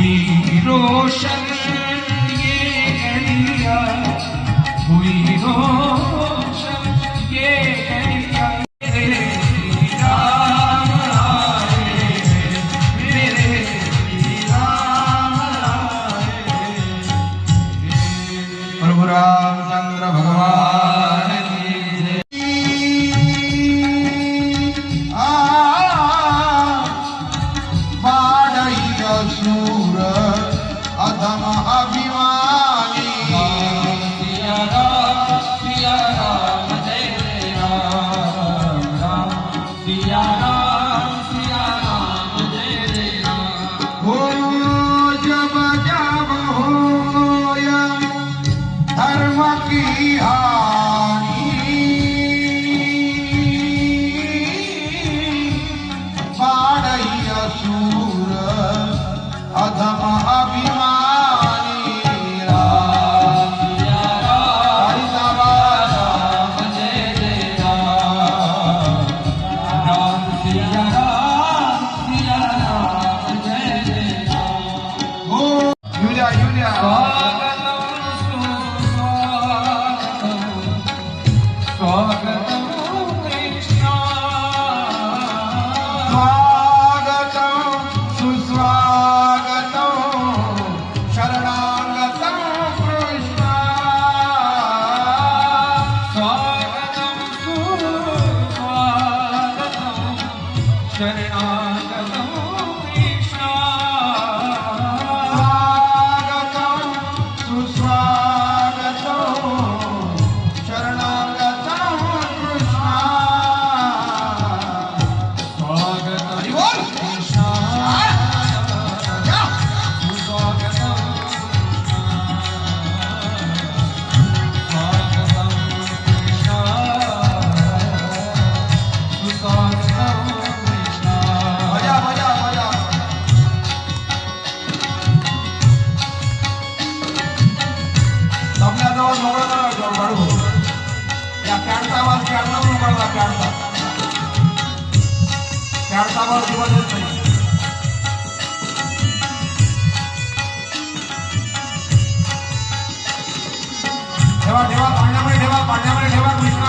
कोई रोशन की हार। Shanti Om. ક્યારતા ક્યારતા મારું જ નહીં ઠેવા ઠેવા પાંડામણી ઠેવા પાંડામણી ઠેવા